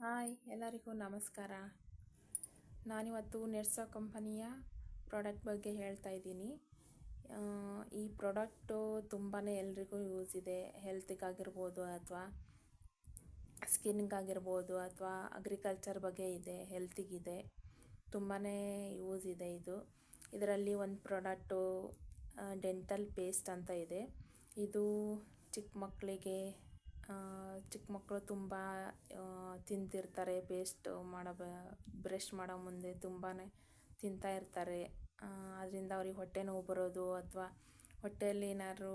Hi, ಎಲ್ಲರಿಗೂ ನಮಸ್ಕಾರ. ನಾನಿವತ್ತು ನೆರ್ಸಾ ಕಂಪನಿಯ ಪ್ರಾಡಕ್ಟ್ ಬಗ್ಗೆ ಹೇಳ್ತಾ ಇದ್ದೀನಿ. ಈ ಪ್ರಾಡಕ್ಟು ತುಂಬಾ ಎಲ್ರಿಗೂ ಯೂಸ್ ಇದೆ. ಹೆಲ್ತಿಗಾಗಿರ್ಬೋದು ಅಥವಾ ಸ್ಕಿನ್ಗಾಗಿರ್ಬೋದು ಅಥವಾ ಅಗ್ರಿಕಲ್ಚರ್ ಬಗ್ಗೆ ಇದೆ, ಹೆಲ್ತಿಗಿದೆ. ತುಂಬಾ ಯೂಸ್ ಇದೆ ಇದು. ಇದರಲ್ಲಿ ಒಂದು ಪ್ರಾಡಕ್ಟು ಡೆಂಟಲ್ ಪೇಸ್ಟ್ ಅಂತ ಇದೆ. ಇದು ಚಿಕ್ಕ ಮಕ್ಕಳಿಗೆ ಚಿಕ್ಕ ಮಕ್ಕಳು ತುಂಬ ತಿಂತಿರ್ತಾರೆ ಪೇಸ್ಟ್ ಮಾಡೋ ಬ್ರಷ್ ಮಾಡೋ ಮುಂದೆ ತುಂಬಾ ತಿಂತಾ ಇರ್ತಾರೆ. ಅದರಿಂದ ಅವ್ರಿಗೆ ಹೊಟ್ಟೆ ನೋವು ಬರೋದು ಅಥವಾ ಹೊಟ್ಟೆಯಲ್ಲಿ ಏನಾದ್ರು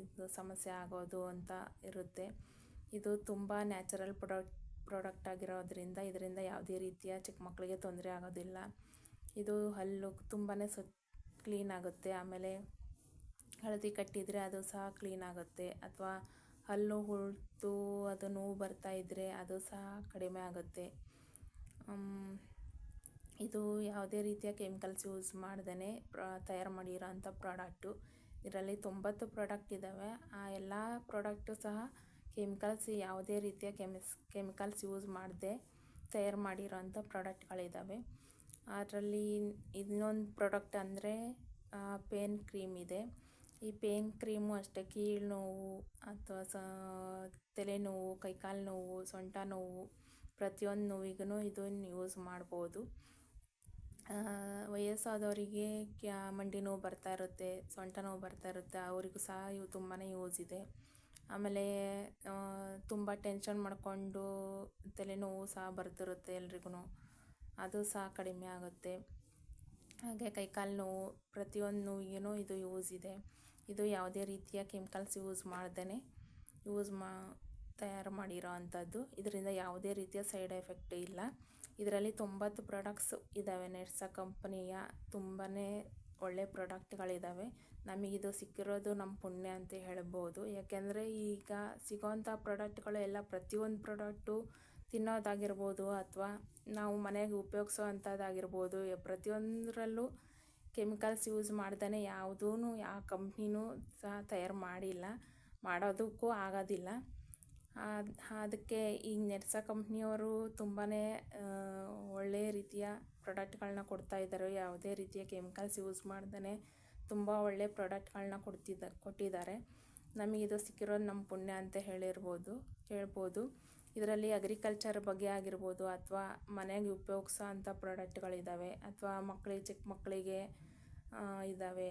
ಇದು ಸಮಸ್ಯೆ ಆಗೋದು ಅಂತ ಇರುತ್ತೆ. ಇದು ತುಂಬ ನ್ಯಾಚುರಲ್ ಪ್ರಾಡಕ್ಟ್ ಪ್ರಾಡಕ್ಟ್ ಆಗಿರೋದ್ರಿಂದ ಇದರಿಂದ ಯಾವುದೇ ರೀತಿಯ ಚಿಕ್ಕ ಮಕ್ಕಳಿಗೆ ತೊಂದರೆ ಆಗೋದಿಲ್ಲ. ಇದು ಹಲ್ಲು ತುಂಬಾ ಸ್ವಚ್ಛ ಕ್ಲೀನ್ ಆಗುತ್ತೆ. ಆಮೇಲೆ ಹಳದಿ ಕಟ್ಟಿದರೆ ಅದು ಸಹ ಕ್ಲೀನ್ ಆಗುತ್ತೆ. ಅಥವಾ ಹಲ್ಲು ಹುಳ್ತು ಅದು ನೋವು ಬರ್ತಾ ಇದ್ದರೆ ಅದು ಸಹ ಕಡಿಮೆ ಆಗುತ್ತೆ. ಇದು ಯಾವುದೇ ರೀತಿಯ ಕೆಮಿಕಲ್ಸ್ ಯೂಸ್ ಮಾಡ್ದೇ ತಯಾರು ಮಾಡಿರೋ ಅಂಥ ಪ್ರಾಡಕ್ಟು. ಇದರಲ್ಲಿ ತೊಂಬತ್ತು ಪ್ರಾಡಕ್ಟ್ ಇದ್ದಾವೆ ಆ ಎಲ್ಲ ಪ್ರಾಡಕ್ಟು ಸಹ ಕೆಮಿಕಲ್ಸ್ ಯಾವುದೇ ರೀತಿಯ ಕೆಮಿಸ್, ಕೆಮಿಕಲ್ಸ್ ಯೂಸ್ ಮಾಡದೆ ತಯಾರು ಮಾಡಿರೋ ಅಂಥ ಪ್ರಾಡಕ್ಟ್ಗಳಿದ್ದಾವೆ ಅದರಲ್ಲಿ ಇನ್ನೊಂದು ಪ್ರಾಡಕ್ಟ್ ಅಂದರೆ ಪೇನ್ ಕ್ರೀಮ್ ಇದೆ. ಈ ಪೇನ್ ಕ್ರೀಮು ಅಷ್ಟೇ, ಕೀಳು ನೋವು ಅಥವಾ ಸ ತಲೆನೋವು ಕೈಕಾಲು ನೋವು, ಸೊಂಟ ನೋವು, ಪ್ರತಿಯೊಂದು ನೋವಿಗೂ ಇದನ್ನು ಯೂಸ್ ಮಾಡ್ಬೋದು. ವಯಸ್ಸಾದವರಿಗೆ ಕ್ಯಾ, ಮಂಡಿ ನೋವು ಬರ್ತಾ ಇರುತ್ತೆ, ಸೊಂಟ ನೋವು ಬರ್ತಾ ಇರುತ್ತೆ, ಅವರಿಗೂ ಸಹ ಇವು ತುಂಬಾ ಯೂಸ್ ಇದೆ. ಆಮೇಲೆ ತುಂಬ ಟೆನ್ಷನ್ ಮಾಡಿಕೊಂಡು ತಲೆನೋವು ಸಹ ಬರ್ತಿರುತ್ತೆ ಎಲ್ರಿಗೂ ಅದು ಸಹ ಕಡಿಮೆ ಆಗುತ್ತೆ. ಹಾಗೆ ಕೈಕಾಲು ನೋವು ಪ್ರತಿಯೊಂದು ನೋವಿಗೂ ಇದು ಯೂಸ್ ಇದೆ. ಇದು ಯಾವುದೇ ರೀತಿಯ ಕೆಮಿಕಲ್ಸ್ ಯೂಸ್ ಮಾಡ್ದೇ ಯೂಸ್ ಮಾ, ತಯಾರು ಮಾಡಿರೋ ಅಂಥದ್ದು. ಇದರಿಂದ ಯಾವುದೇ ರೀತಿಯ ಸೈಡ್ ಎಫೆಕ್ಟ್ ಇಲ್ಲ. ಇದರಲ್ಲಿ ತೊಂಬತ್ತು ಪ್ರಾಡಕ್ಟ್ಸ್ ಇದ್ದಾವೆ ನೆಟ್ಸಾ ಕಂಪನಿಯ ತುಂಬಾ ಒಳ್ಳೆ ಪ್ರಾಡಕ್ಟ್ಗಳಿದ್ದಾವೆ ನಮಗಿದು ಸಿಕ್ಕಿರೋದು ನಮ್ಮ ಪುಣ್ಯ ಅಂತ ಹೇಳ್ಬೋದು. ಯಾಕೆಂದರೆ ಈಗ ಸಿಗೋವಂಥ ಪ್ರಾಡಕ್ಟ್ಗಳು ಎಲ್ಲ ಪ್ರತಿಯೊಂದು ಪ್ರಾಡಕ್ಟು ತಿನ್ನೋದಾಗಿರ್ಬೋದು ಅಥವಾ ನಾವು ಮನೆಗೆ ಉಪಯೋಗಿಸೋ ಅಂಥದ್ದಾಗಿರ್ಬೋದು ಪ್ರತಿಯೊಂದರಲ್ಲೂ ಕೆಮಿಕಲ್ಸ್ ಯೂಸ್ ಮಾಡ್ದೇ ಯಾವುದೂ ಯಾವ ಕಂಪ್ನಿನೂ ಸಹ ತಯಾರು ಮಾಡಿಲ್ಲ, ಮಾಡೋದಕ್ಕೂ ಆಗೋದಿಲ್ಲ. ಅದ್- ಅದಕ್ಕೆ ಈ ನೆರ್ಸಾ ಕಂಪ್ನಿಯವರು ತುಂಬಾ ಒಳ್ಳೆಯ ರೀತಿಯ ಪ್ರಾಡಕ್ಟ್ಗಳನ್ನ ಕೊಡ್ತಾ ಇದ್ದಾರೆ. ಯಾವುದೇ ರೀತಿಯ ಕೆಮಿಕಲ್ಸ್ ಯೂಸ್ ಮಾಡ್ದೇ ತುಂಬ ಒಳ್ಳೆ ಪ್ರಾಡಕ್ಟ್ಗಳನ್ನ ಕೊಡ್ತಿದ್ದ, ಕೊಟ್ಟಿದ್ದಾರೆ. ನಮಗಿದು ಸಿಕ್ಕಿರೋದು ನಮ್ಮ ಪುಣ್ಯ ಅಂತ ಹೇಳಿರ್ಬೋದು ಹೇಳ್ಬೋದು ಇದರಲ್ಲಿ ಅಗ್ರಿಕಲ್ಚರ್ ಬಗ್ಗೆ ಆಗಿರ್ಬೋದು ಅಥವಾ ಮನೆಗೆ ಉಪಯೋಗಿಸೋ ಅಂಥ ಪ್ರಾಡಕ್ಟ್ಗಳಿದ್ದಾವೆ ಅಥವಾ ಮಕ್ಕಳಿಗೆ ಚಿಕ್ಕ ಮಕ್ಕಳಿಗೆ ಇದ್ದಾವೆ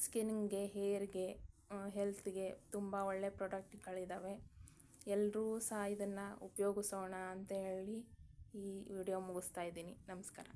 ಸ್ಕಿನ್ಗೆ ಹೇರ್ಗೆ ಹೆಲ್ತ್ಗೆ ತುಂಬ ಒಳ್ಳೆ ಪ್ರಾಡಕ್ಟ್ಗಳಿದ್ದಾವೆ ಎಲ್ಲರೂ ಸಹ ಇದನ್ನು ಉಪಯೋಗಿಸೋಣ ಅಂತ ಹೇಳಿ ಈ ವಿಡಿಯೋ ಮುಗಿಸ್ತಾ ಇದ್ದೀನಿ. ನಮಸ್ಕಾರ.